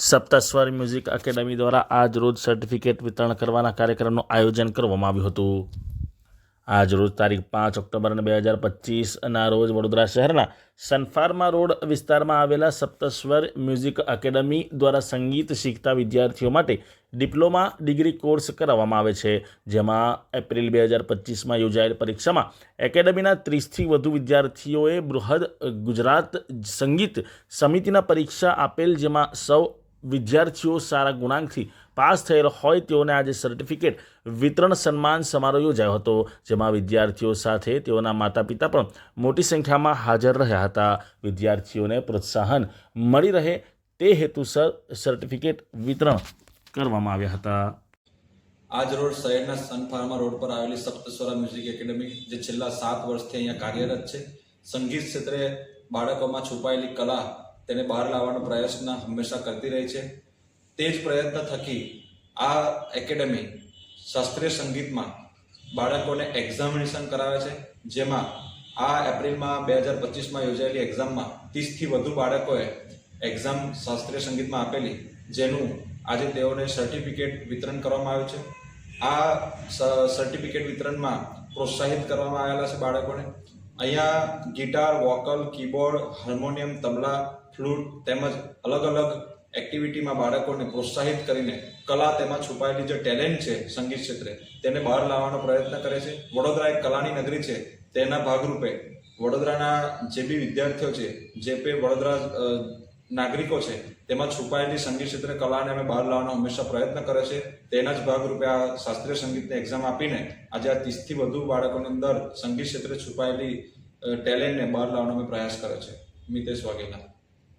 સપ્તસ્વર music academy દ્વારા આજ રોજ સર્ટિફિકેટ વિતરણ કરવાના કાર્યક્રમનું આયોજન કરવામાં આવ્યું હતું. આજ રોજ તારીખ પાંચ ઓક્ટોબર બે હજાર પચીસના રોજ વડોદરા શહેરના સનફાર્મા રોડ વિસ્તારમાં આવેલા સપ્તસ્વર મ્યુઝિક એકેડમી દ્વારા સંગીત શીખતા વિદ્યાર્થીઓ માટે ડિપ્લોમા ડિગ્રી કોર્સ કરાવવામાં આવે છે. જેમાં એપ્રિલ બે હજાર પચીસમાં યોજાયેલ પરીક્ષામાં એકેડેમીના ત્રીસથી વધુ વિદ્યાર્થીઓએ બૃહદ ગુજરાત સંગીત સમિતિના પરીક્ષા આપેલ, જેમાં સૌ વિદ્યાર્થીઓ સારા ગુણાંકથી પાસ થયેલ હોય તેઓને આજે સર્ટિફિકેટ વિતરણ સન્માન સમારોહ યોજાયો હતો, જેમાં વિદ્યાર્થીઓ સાથે તેઓના માતા પિતા પણ મોટી સંખ્યામાં હાજર રહ્યા હતા. વિદ્યાર્થીઓને પ્રોત્સાહન મળી રહે તે હેતુસર સર્ટિફિકેટ વિતરણ કરવામાં આવ્યા હતા. આજ રોડ શહેરના સન ફાર્મા રોડ પર આવેલી સપ્તસ્વરા મ્યુઝિક એકેડમી, જે છેલ્લા સાત વર્ષથી અહીંયા કાર્યરત છે, સંગીત ક્ષેત્રે બાળકોમાં છુપાયેલી કલા તેને બહાર લાવવાનો પ્રયત્ન હંમેશા કરતી રહી છે. તે જ પ્રયત્ન થકી આ એકેડમી શાસ્ત્રીય સંગીતમાં બાળકોને એક્ઝામિનેશન કરાવે છે. જેમાં આ એપ્રિલમાં બે હજાર પચીસમાં યોજાયેલી એક્ઝામમાં ત્રીસથી વધુ બાળકોએ એક્ઝામ શાસ્ત્રીય સંગીતમાં આપેલી, જેનું આજે તેઓને સર્ટિફિકેટ વિતરણ કરવામાં આવ્યું છે. આ સર્ટિફિકેટ વિતરણમાં પ્રોત્સાહિત કરવામાં આવેલા છે બાળકોને. અહીંયા guitar, vocal, keyboard, harmonium, tabla flute તેમજ અલગ અલગ એક્ટિવિટીમાં બાળકોને પ્રોત્સાહિત કરીને કલા તેમાં છુપાયેલી જે ટેલેન્ટ છે સંગીત ક્ષેત્રે, તેને બહાર લાવવાનો પ્રયત્ન કરે છે. વડોદરા એક કલાની નગરી છે. તેના ભાગરૂપે વડોદરાના જે બી વિદ્યાર્થીઓ છે, જે તે વડોદરા નાગરિકો છે, તેમાં છુપાયેલી સંગીત ક્ષેત્રે કલાને અમે બહાર લાવવાનો હંમેશા પ્રયત્ન કરે છે. તેના જ ભાગરૂપે આ શાસ્ત્રીય સંગીતની એક્ઝામ આપીને આજે આ ત્રીસથી વધુ બાળકોની અંદર સંગીત ક્ષેત્રે છુપાયેલી ટેલેન્ટને બહાર લાવવાનો અમે પ્રયાસ કરે છે. મિતેશ વાઘેલા.